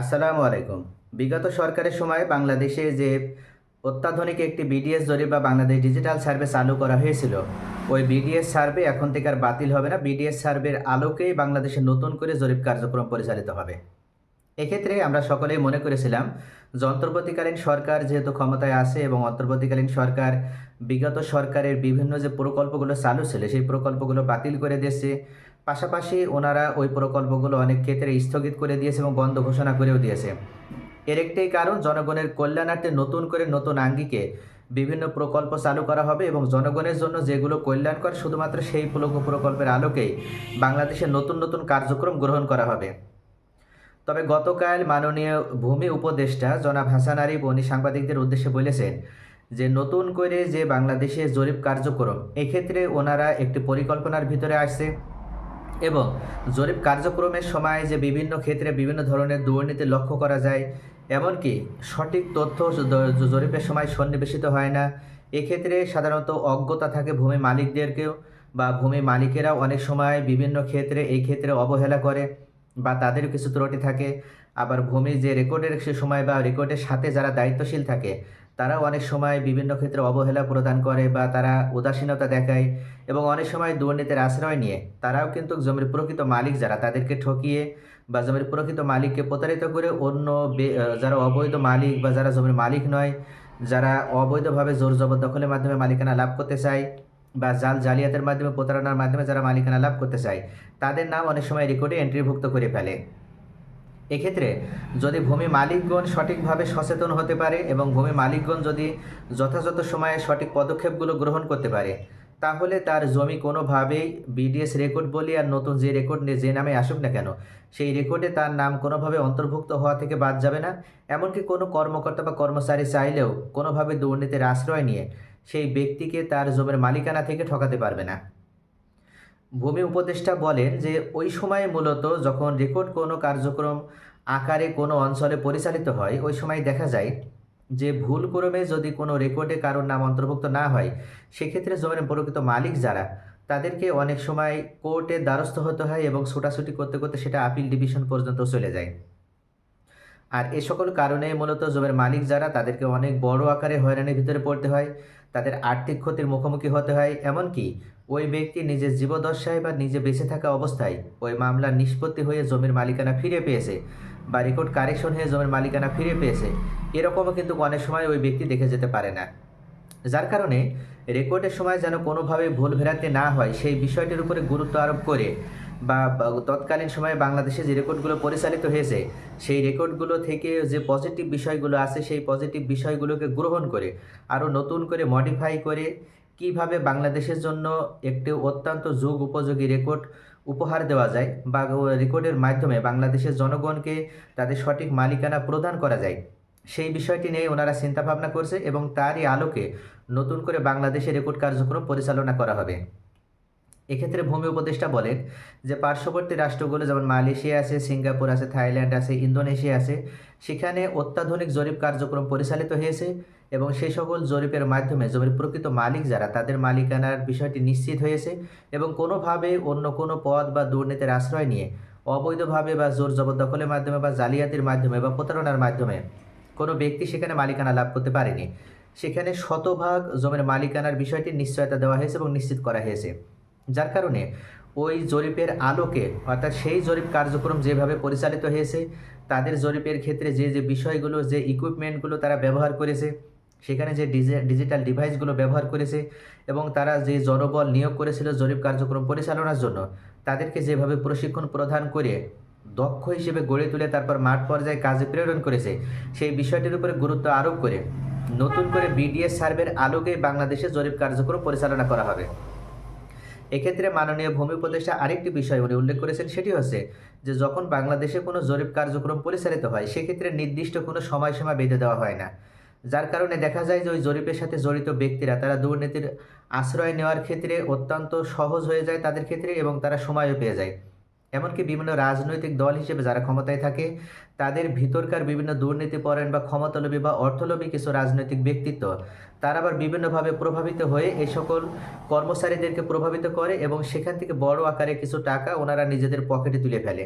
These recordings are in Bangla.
আসসালামু আলাইকুম। বিগত সরকারের সময় বাংলাদেশে যে অত্যাধুনিক একটি বিডিএস জরিপ বা বাংলাদেশ ডিজিটাল সার্ভে চালু করা হয়েছিল, ওই বিডিএস সার্ভে এখন থেকে আর বাতিল হবে না। বিডিএস সার্ভের আলোকেই বাংলাদেশে নতুন করে জরিপ কার্যক্রম পরিচালিত হবে। এক্ষেত্রে আমরা সকলেই মনে করেছিলাম যে অন্তর্বর্তীকালীন সরকার যেহেতু ক্ষমতায় আছে এবং অন্তর্বর্তীকালীন সরকার, বিগত সরকারের বিভিন্ন যে প্রকল্পগুলো চালু ছিল, সেই প্রকল্পগুলো বাতিল করে দিয়েছে। পাশাপাশি ওনারা ওই প্রকল্পগুলো অনেক ক্ষেত্রে স্থগিত করে দিয়েছে এবং বন্ধ ঘোষণা করেও দিয়েছে। এর একটাই কারণ, জনগণের কল্যাণার্থে নতুন করে নতুন আঙ্গিকে বিভিন্ন প্রকল্প চালু করা হবে এবং জনগণের জন্য যেগুলো কল্যাণকর, শুধুমাত্র সেই প্রকল্প- প্রকল্পের আলোকেই বাংলাদেশে নতুন নতুন কার্যক্রম গ্রহণ করা হবে। তবে গতকাল মাননীয় ভূমি উপদেষ্টা জনাব হাসান আরিফ, উনি সাংবাদিকদের উদ্দেশ্যে বলেছেন যে নতুন করে যে বাংলাদেশে জরিপ কার্যক্রম, এক্ষেত্রে ওনারা একটি পরিকল্পনার ভিতরে আসছে। এবং জরিপ কার্যক্রমের সময় যে বিভিন্ন ক্ষেত্রে বিভিন্ন ধরনের দুর্নীতি লক্ষ্য করা যায়, এমনকি সঠিক তথ্য জরিপের সময় সন্নিবেশিত হয় না, এক্ষেত্রে সাধারণত অজ্ঞতা থাকে ভূমি মালিকদেরকেও বা ভূমি মালিকেরাও অনেক সময় বিভিন্ন ক্ষেত্রে এই ক্ষেত্রে অবহেলা করে বা তাদের কিছু ত্রুটি থাকে। আবার ভূমি যে রেকর্ডের সে সময় বা রেকর্ডের সাথে যারা দায়িত্বশীল থাকে তারাও অনেক সময় বিভিন্ন ক্ষেত্রে অবহেলা প্রদান করে বা তারা উদাসীনতা দেখায় এবং অনেক সময় দুর্নীতির আশ্রয় নিয়ে। তারাও কিন্তু জমির প্রকৃত মালিক যারা, তাদেরকে ঠকিয়ে বা জমির প্রকৃত মালিককে প্রতারিত করে অন্য যারা অবৈধ মালিক বা যারা জমির মালিক নয়, যারা অবৈধভাবে জোর জবরদখলের মাধ্যমে মালিকানা লাভ করতে চায় বা জাল জালিয়াতের মাধ্যমে প্রতারণার মাধ্যমে যারা মালিকানা লাভ করতে চায়, তাদের নাম অনেক সময় রেকর্ডে এন্ট্রিভুক্ত করে ফেলে। এক্ষেত্রে যদি ভূমি মালিকগণ সঠিকভাবে সচেতন হতে পারে এবং ভূমি মালিকগণ যদি যথাযথ সময়ে সঠিক পদক্ষেপগুলো গ্রহণ করতে পারে, তাহলে তার জমি কোনোভাবেই বিডিএস রেকর্ড বলি আর নতুন যে রেকর্ড নিয়ে যে নামে আসুক না কেন, সেই রেকর্ডে তার নাম কোনোভাবে অন্তর্ভুক্ত হওয়া থেকে বাদ যাবে না। এমনকি কোনো কর্মকর্তা বা কর্মচারী চাইলেও কোনোভাবে দুর্নীতির আশ্রয় নিয়ে সেই ব্যক্তিকে তার জমির মালিকানা থেকে ঠকাতে পারবে না। ভূমি উপদেষ্টা বলেন যে, ওই সময় মূলত যখন রেকর্ড কোনো কার্যক্রম আকারে কোনো অঞ্চলে পরিচালিত হয়, ওই সময় দেখা যায় যে, ভুল ক্রমে যদি কোনো রেকর্ডে কারোর নাম অন্তর্ভুক্ত না হয়, সেক্ষেত্রে জমির প্রকৃত মালিক যারা, তাদেরকে অনেক সময় কোর্টে দ্বারস্থ হতে হয় এবং ছোটাছুটি করতে করতে সেটা আপিল ডিভিশন পর্যন্ত চলে যায়। আর এ সকল কারণে মূলত জমির মালিক যারা, তাদেরকে অনেক বড় আকারে হয়রানির ভিতরে পড়তে হয়, তাদের আর্থিক ক্ষতির মুখোমুখি হতে হয়। এমনকি ওই ব্যক্তি নিজের জীবদশায় বা নিজে বেঁচে থাকা অবস্থায় ওই মামলার নিষ্পত্তি হয়ে জমির মালিকানা ফিরে পেয়েছে বা রেকর্ড কারেকশন হয়ে জমির মালিকানা ফিরে পেয়েছে। এরকমও কিন্তু অনেক সময় ওই ব্যক্তি দেখে যেতে পারে না। যার কারণে রেকর্ডের সময় যেন কোনোভাবে ভুল ভ্রান্তি না হয়, সেই বিষয়টির উপরে গুরুত্ব আরোপ করে বা তৎকালীন সময়ে বাংলাদেশে যে রেকর্ডগুলো পরিচালিত হয়েছে, সেই রেকর্ডগুলো থেকে যে পজিটিভ বিষয়গুলো আছে, সেই পজিটিভ বিষয়গুলোকে গ্রহণ করে, আরও নতুন করে মডিফাই করে কীভাবে বাংলাদেশের জন্য একটি অত্যন্ত যুগ উপযোগী রেকর্ড উপহার দেওয়া যায় বা রেকর্ডের মাধ্যমে বাংলাদেশের জনগণকে তাদের সঠিক মালিকানা প্রদান করা যায়, সেই বিষয়টি নিয়ে ওনারা চিন্তা ভাবনা করছে এবং তারই আলোকে নতুন করে বাংলাদেশে রেকর্ড কার্যক্রম পরিচালনা করা হবে। এক্ষেত্রে ভূমি উপদেষ্টা বলেন যে পার্শ্ববর্তী রাষ্ট্রগুলো যেমন মালয়েশিয়া আছে, সিঙ্গাপুর আছে, থাইল্যান্ড আছে, ইন্দোনেশিয়া আছে, সেখানে অত্যাধুনিক জরিপ কার্যক্রম পরিচালিত হয়েছে এবং সেই সকল জরিপের মাধ্যমে জমির প্রকৃত মালিক যারা, তাদের মালিকানার বিষয়টি নিশ্চিত হয়েছে এবং কোনোভাবে অন্য কোনো পদ বা দুর্নীতির আশ্রয় নিয়ে অবৈধভাবে বা জোর জবরদখলের মাধ্যমে বা জালিয়াতির মাধ্যমে বা প্রতারণার মাধ্যমে কোনো ব্যক্তি সেখানে মালিকানা লাভ করতে পারেনি। সেখানে শতভাগ জমির মালিকানার বিষয়টি নিশ্চয়তা দেওয়া হয়েছে এবং নিশ্চিত করা হয়েছে। যার কারণে ওই জরিপের আলোকে, অর্থাৎ সেই জরিপ কার্যক্রম যেভাবে পরিচালিত হয়েছে, তাদের জরিপের ক্ষেত্রে যে যে বিষয়গুলো, যে ইকুইপমেন্টগুলো তারা ব্যবহার করেছে, সেখানে যে ডিজি- ডিজিটাল ডিভাইসগুলো ব্যবহার করেছে এবং তারা যে জনবল নিয়োগ করেছিল জরিপ কার্যক্রম পরিচালনার জন্য, তাদেরকে যেভাবে প্রশিক্ষণ প্রদান করে দক্ষ হিসেবে গড়ে তুলে তারপর মাঠ পর্যায়ে কাজে প্রেরণ করেছে, সেই বিষয়টির উপরে গুরুত্ব আরোপ করে নতুন করে বিডিএস সার্ভের আলোকে বাংলাদেশে জরিপ কার্যক্রম পরিচালনা করা হবে। এক্ষেত্রে মাননীয় ভূমি উপদেষ্টা আরেকটি বিষয় উনি উল্লেখ করেছেন, সেটি হচ্ছে যে যখন বাংলাদেশে কোনো জরিপ কার্যক্রম পরিচালিত হয়, সেক্ষেত্রে নির্দিষ্ট কোনো সময়সীমা বেঁধে দেওয়া হয় না। যার কারণে দেখা যায় যে ওই জরিপের সাথে জড়িত ব্যক্তিরা, তারা দুর্নীতির আশ্রয় নেওয়ার ক্ষেত্রে অত্যন্ত সহজ হয়ে যায় তাদের ক্ষেত্রে এবং তারা সময়ও পেয়ে যায়। এমনকি বিভিন্ন রাজনৈতিক দল হিসেবে যারা ক্ষমতায় থাকে, তাদের ভিতরকার বিভিন্ন দুর্নীতিপরায়ণ বা ক্ষমতালোভী বা অর্থলোভী কিছু রাজনৈতিক ব্যক্তিত্ব, তারা আবার বিভিন্নভাবে প্রভাবিত হয়ে এই সকল কর্মচারীদেরকে প্রভাবিত করে এবং সেখান থেকে বড় আকারে কিছু টাকা ওনারা নিজেদের পকেটে তুলে ফেলে।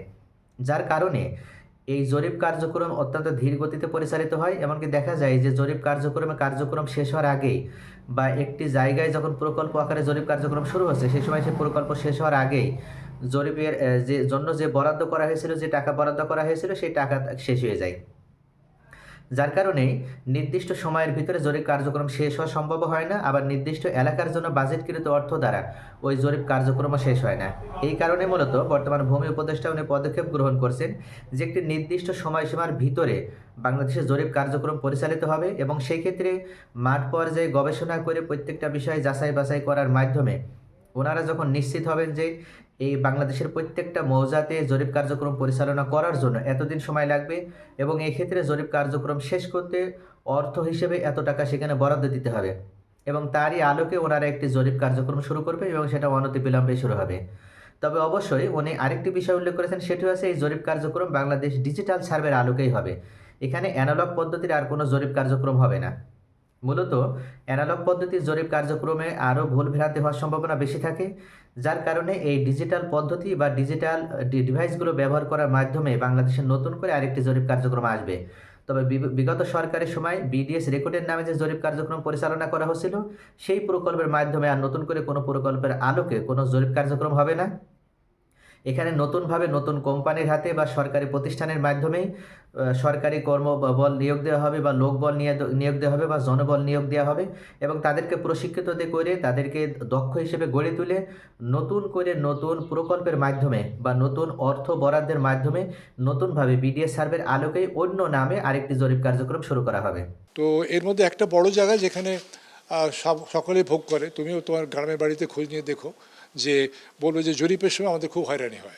যার কারণে এই জরিপ কার্যক্রম অত্যন্ত ধীর গতিতে পরিচালিত হয়। এমনকি দেখা যায় যে জরিপ কার্যক্রমে কার্যক্রম শেষ হওয়ার আগেই বা একটি জায়গায় যখন প্রকল্প আকারে জরিপ কার্যক্রম শুরু হচ্ছে, সেই সময় সেই প্রকল্প শেষ হওয়ার আগেই জরিপের যে, জন্য যে বরাদ্দ করা হয়েছিল, যে টাকা বরাদ্দ করা হয়েছিল, সেই টাকা শেষ হয়ে যায়। যার কারণে নির্দিষ্ট সময়ের ভিতরে জরিপ কার্যক্রম শেষ হওয়া সম্ভব হয় না। আবার নির্দিষ্ট এলাকার জন্য বাজেটকৃত অর্থ দ্বারা ওই জরিপ কার্যক্রমও শেষ হয় না। এই কারণে মূলত বর্তমান ভূমি উপদেষ্টা উনি পদক্ষেপ গ্রহণ করছেন যে, একটি নির্দিষ্ট সময়সীমার ভিতরে বাংলাদেশে জরিপ কার্যক্রম পরিচালিত হবে এবং সেই ক্ষেত্রে মাঠ পর্যায়ে গবেষণা করে প্রত্যেকটা বিষয় যাচাই বাছাই করার মাধ্যমে ওনারা যখন নিশ্চিত হবেন যে এই বাংলাদেশের প্রত্যেকটা মৌজাতে জরিপ কার্যক্রম পরিচালনা করার জন্য এতদিন সময় লাগবে এবং এই ক্ষেত্রে জরিপ কার্যক্রম শেষ করতে অর্থ হিসেবে এত টাকা সেখানে বরাদ্দ দিতে হবে এবং তারই আলোকে ওনারা একটি জরিপ কার্যক্রম শুরু করবে এবং সেটা অনতিবিলম্বে শুরু হবে। তবে অবশ্যই উনি আরেকটি বিষয় উল্লেখ করেছেন, সেটি হচ্ছে এই জরিপ কার্যক্রম বাংলাদেশ ডিজিটাল সার্ভের আলোকেই হবে। এখানে অ্যানালগ পদ্ধতির আর কোনো জরিপ কার্যক্রম হবে না। মূলত অ্যানালগ পদ্ধতির জরিপ কার্যক্রমে আরও ভুল ভ্রান্তি হওয়ার সম্ভাবনা বেশি থাকে, যার কারণে এই ডিজিটাল পদ্ধতি বা ডিজিটাল ডিভাইসগুলো ব্যবহার করার মাধ্যমে বাংলাদেশে নতুন করে আরেকটি জরিপ কার্যক্রম আসবে। তবে বিগ- বিগত সরকারের সময় বিডিএস রেকর্ডের নামে যে জরিপ কার্যক্রম পরিচালনা করা হয়েছিল, সেই প্রকল্পের মাধ্যমে আর নতুন করে কোনো প্রকল্পের আলোকে কোনো জরিপ কার্যক্রম হবে না। এখানে নতুনভাবে নতুন কোম্পানির হাতে বা সরকারি প্রতিষ্ঠানের মাধ্যমেই আহ, সরকারি কর্মবল নিয়োগ দেওয়া হবে বা লোকবল নিয়ে নিয়োগ দেওয়া হবে বা জনবল নিয়োগ দেওয়া হবে এবং তাদেরকে প্রশিক্ষিত করে তাদেরকে দক্ষ হিসেবে গড়ে তুলে নতুন করে নতুন প্রকল্পের মাধ্যমে বা নতুন অর্থ বরাদ্দের মাধ্যমে নতুনভাবে বিডিএস সার্ভের আলোকেই অন্য নামে আরেকটি জরিপ কার্যক্রম শুরু করা হবে। তো এর মধ্যে একটা বড় জায়গা যেখানে সব- সকলে ভোগ করে। তুমিও তোমার গ্রামের বাড়িতে খোঁজ নিয়ে দেখো। যে বলবে যে জরিপের সময় আমাদের খুব হয়রানি হয়।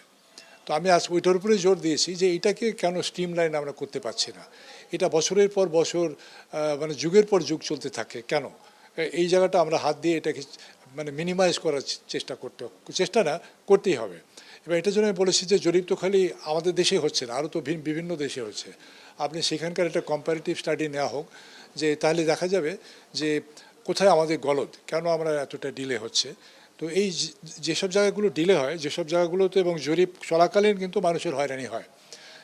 তো আমি আজ ওইটার উপরে জোর দিয়েছি যে এটাকে কেন স্ট্রিম লাইন আমরা করতে পারছি না। এটা বছরের পর বছর মানে যুগের পর যুগ চলতে থাকে। কেন? এই জায়গাটা আমরা হাত দিয়ে এটাকে মানে মিনিমাইজ করার চেষ্টা করতে, চেষ্টা না, করতেই হবে। এবার এটার জন্য আমি বলেছি যে জরিপ তো খালি আমাদের দেশেই হচ্ছে না, আরও তো ভিন- বিভিন্ন দেশে হচ্ছে। আপনি সেখানকার একটা কম্পারেটিভ স্টাডি নেওয়া হোক, যে তাহলে দেখা যাবে যে কোথায় আমাদের গলদ, কেন আমরা এতটা ডিলে হচ্ছে। তো এই যেসব জায়গাগুলো ডিলে হয়, যেসব জায়গাগুলোতে এবং জরিপ চলাকালীন কিন্তু মানুষের হয়রানি হয়।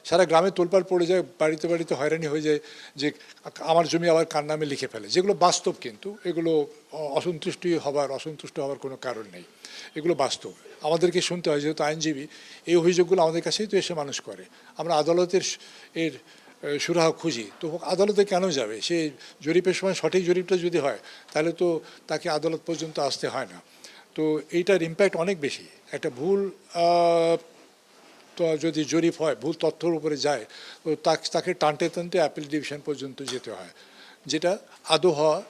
সারা গ্রামে তোলপাড় পড়ে যায়, বাড়িতে বাড়িতে হয়রানি হয়ে যায় যে, আমার জমি আবার কার নামে লিখে ফেলে। যেগুলো বাস্তব কিন্তু, এগুলো অসন্তুষ্টি হবার, অসন্তুষ্ট হওয়ার কোনো কারণ নেই। এগুলো বাস্তব। আমাদেরকে শুনতে হয়, যেহেতু আইনজীবী, এই অভিযোগগুলো আমাদের কাছেই তো এসে মানুষ করে। আমরা আদালতের এর সুরাহা খুঁজি। তো আদালতে কেন যাবে? সে জরিপের সময় সঠিক জরিপটা যদি হয়, তাহলে তো তাকে আদালত পর্যন্ত আসতে হয় না। তো এইটার ইম্প্যাক্ট অনেক বেশি। একটা ভুল তো যদি জরিপ হয়, ভুল তথ্যর উপরে যায়, তো তাক- টানতে টানতে অ্যাপিল ডিভিশন পর্যন্ত যেতে হয়। যেটা আদৌ হওয়া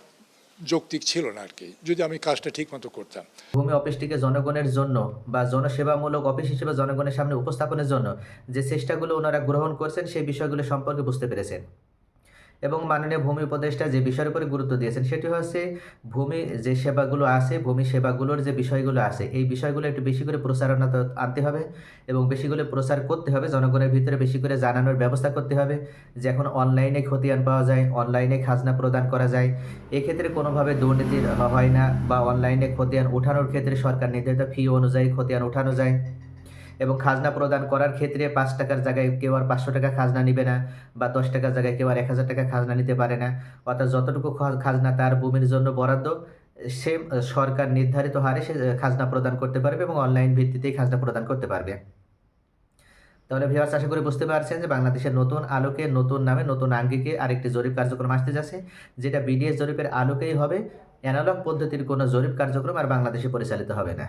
যৌক্তিক ছিল না আর কি যদি আমি কাজটা ঠিক মতো করতাম। ভূমি অফিসটিকে জনগণের জন্য বা জনসেবামূলক অফিস হিসেবে জনগণের সামনে উপস্থাপনের জন্য যে চেষ্টাগুলো ওনারা গ্রহণ করছেন, সেই বিষয়গুলো সম্পর্কে বুঝতে পেরেছেন। এবং মাননীয় ভূমি উপদেষ্টা যে বিষয়ের উপরে গুরুত্ব দিয়েছেন, সেটি হচ্ছে ভূমি যে সেবাগুলো আছে, ভূমি সেবাগুলোর যে বিষয়গুলো আছে, এই বিষয়গুলো একটু বেশি করে প্রচারণা আনতে হবে এবং বেশি করে প্রচার করতে হবে, জনগণের ভিতরে বেশি করে জানানোর ব্যবস্থা করতে হবে যে এখন অনলাইনে খতিয়ান পাওয়া যায়, অনলাইনে খাজনা প্রদান করা যায়। এক্ষেত্রে কোনোভাবে দুর্নীতি হয় না বা অনলাইনে খতিয়ান ওঠানোর ক্ষেত্রে সরকার নির্ধারিত ফি অনুযায়ী খতিয়ান ওঠানো যায়। এবং খাজনা প্রদান করার ক্ষেত্রে পাঁচ টাকার জায়গায় কেউ আর পাঁচশো টাকা খাজনা নিবে না বা দশ টাকার জায়গায় কেউ আর এক হাজার টাকা খাজনা নিতে পারে না। অর্থাৎ যতটুকু খাজনা তার ভূমির জন্য বরাদ্দ সে সরকার নির্ধারিত হারে সে খাজনা প্রদান করতে পারবে এবং অনলাইন ভিত্তিতেই খাজনা প্রদান করতে পারবে। তাহলে ভিউয়ার্স আশা করি বুঝতে পারছেন যে বাংলাদেশের নতুন আলোকে, নতুন নামে, নতুন আঙ্গিকে আরেকটি জরিপ কার্যক্রম আসতে যাচ্ছে, যেটা বিডিএস জরিপের আলোকেই হবে। অ্যানালগ পদ্ধতির কোনো জরিপ কার্যক্রম আর বাংলাদেশে পরিচালিত হবে না।